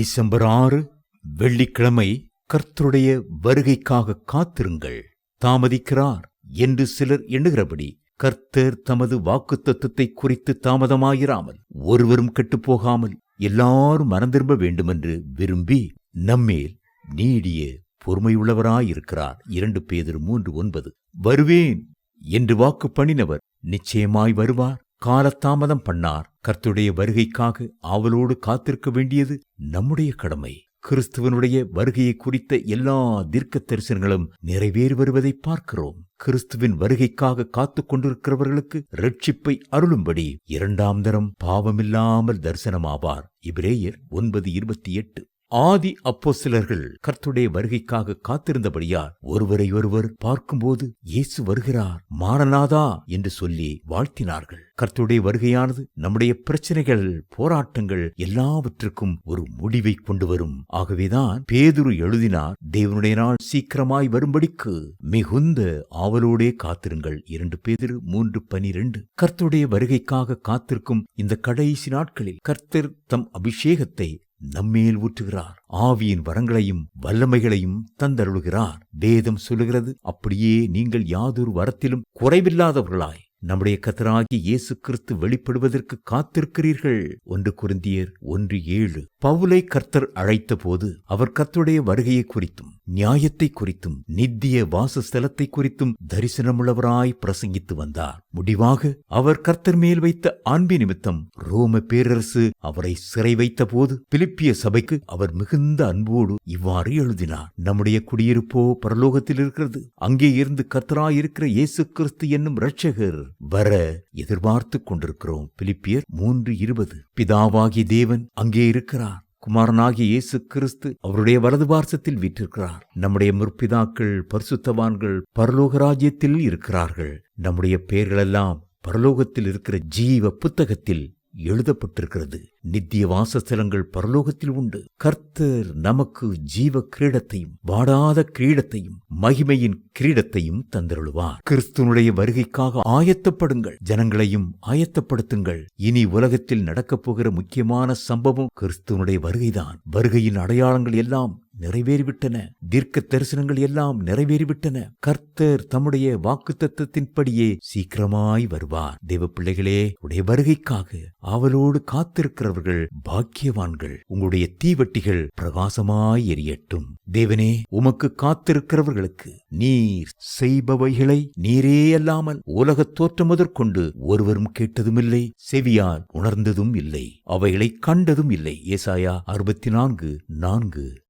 December ஆறு வெள்ளிக்கிழமை கர்த்தருடைய வருகைக்காக காத்திருங்கள். தாமதிக்கிறார் என்று சிலர் எண்ணுகிறபடி கர்த்தர் தமது வாக்குத்தத்தத்தை குறித்து தாமதமாயிராமல் ஒருவரும் கெட்டுப்போகாமல் எல்லாரும் மனந்திரும்ப வேண்டுமென்று விரும்பி நம்மேல் நீடிய பொறுமையுள்ளவராயிருக்கிறார். இரண்டு பேதர் மூன்று ஒன்பது. வருவேன் என்று வாக்கு பண்ணினவர் நிச்சயமாய் வருவார். காலத்தாமதம் பண்ணார். கர்த்துடைய வருகைக்காக ஆவலோடு காத்திருக்க வேண்டியது நம்முடைய கடமை. கிறிஸ்துவனுடைய வருகையை குறித்த எல்லா தீர்க்க தரிசனங்களும் நிறைவேறி வருவதை பார்க்கிறோம். கிறிஸ்துவின் வருகைக்காக காத்துக் கொண்டிருக்கிறவர்களுக்கு ரட்சிப்பை அருளும்படி இரண்டாம் தரம் பாவமில்லாமல் தரிசனமாவார். இப்ரேயர் ஒன்பது இருபத்தி எட்டு. ஆதி அப்போ சிலர்கள் கர்த்துடைய வருகைக்காக காத்திருந்தபடியால் ஒருவரை ஒருவர் பார்க்கும்போது இயேசு வருகிறார் மாரநாதா என்று சொல்லி வாழ்த்தினார்கள். கர்த்துடைய வருகையானது நம்முடைய பிரச்சனைகள் போராட்டங்கள் எல்லாவற்றுக்கும் ஒரு முடிவை கொண்டு வரும். ஆகவேதான் பேதுரு எழுதினார் தேவனுடைய நாள் சீக்கிரமாய் வரும்படிக்கு. மிகுந்த ஆவலோடே காத்திருங்கள். இரண்டு பேதிரு மூன்று பனிரெண்டு. கர்த்துடைய வருகைக்காக காத்திருக்கும் இந்த கடைசி நாட்களில் கர்த்தர் தம் அபிஷேகத்தை நம்மேல் ஊற்றுகிறார். ஆவியின் வரங்களையும் வல்லமைகளையும் தந்தருளுகிறார். வேதம் சொல்லுகிறது அப்படியே நீங்கள் யாதொரு வரத்திலும் குறைவில்லாதவர்களாய் நம்முடைய கத்தராகி இயேசு கிறிஸ்து வெளிப்படுவதற்கு காத்திருக்கிறீர்கள். ஒன்று குருந்தியர் ஒன்று ஏழு. பவுலை கர்த்தர் அழைத்த போது அவர் கர்த்தருடைய வருகையை குறித்தும் நியாயத்தை குறித்தும் நித்திய வாசஸ்தலத்தை குறித்தும் தரிசனமுள்ளவராய் பிரசங்கித்து வந்தார். முடிவாக அவர் கர்த்தர் மேல் வைத்த அன்பு நிமித்தம் ரோம பேரரசு அவரை சிறை வைத்த போது பிலிப்பிய சபைக்கு அவர் மிகுந்த அன்போடு இவ்வாறு எழுதினார். நம்முடைய குடியிருப்போ பரலோகத்தில் இருக்கிறது. அங்கே இருந்து கர்த்தராயிருக்கிற இயேசு கிறிஸ்து என்னும் இரட்சகர் வர எதிர்பார்த்துக் கொண்டிருக்கிறோம். பிலிப்பியர் மூன்று இருபது. பிதாவாகி தேவன் அங்கே இருக்கிறார். குமாரனாகிய இயேசு கிறிஸ்து அவருடைய வலது பார்சத்தில் வீற்றிருக்கிறார். நம்முடைய முற்பிதாக்கள் பரிசுத்தவான்கள் பரலோக ராஜ்யத்தில் இருக்கிறார்கள். நம்முடைய பெயர்களெல்லாம் பரலோகத்தில் இருக்கிற ஜீவ புத்தகத்தில் எழுதப்பட்டிருக்கிறது. நித்திய வாசஸ்தலங்கள் பரலோகத்தில் உண்டு. கர்த்தர் நமக்கு ஜீவ கிரீடத்தையும் வாடாத கிரீடத்தையும் மகிமையின் கிரீடத்தையும் தந்தருளுவார். கிறிஸ்துனுடைய வருகைக்காக ஆயத்தப்படுங்கள். ஜனங்களையும் ஆயத்தப்படுத்துங்கள். இனி உலகத்தில் நடக்கப் போகிற முக்கியமான சம்பவம் கிறிஸ்துவனுடைய வருகைதான். வருகையின் அடையாளங்கள் எல்லாம் நிறைவேறிவிட்டன. தீர்க்க தரிசனங்கள் எல்லாம் நிறைவேறிவிட்டன. கர்த்தர் தம்முடைய வாக்கு தத்துவத்தின்படியே சீக்கிரமாய் வருவார். தேவ பிள்ளைகளே உடைய வருகைக்காக ஆவலோடு காத்திருக்கிறவர்கள் பாக்கியவான்கள். உங்களுடைய தீவட்டிகள் பிரகாசமாய் எரியட்டும். தேவனே உமக்கு காத்திருக்கிறவர்களுக்கு நீர் செய்பவைகளை நீரே அல்லாமல் உலகத் முதற்கொண்டு ஒருவரும் கேட்டதுமில்லை செவியால் உணர்ந்ததும் இல்லை அவைகளை கண்டதும் இல்லை. ஏசாயா அறுபத்தி நான்கு நான்கு.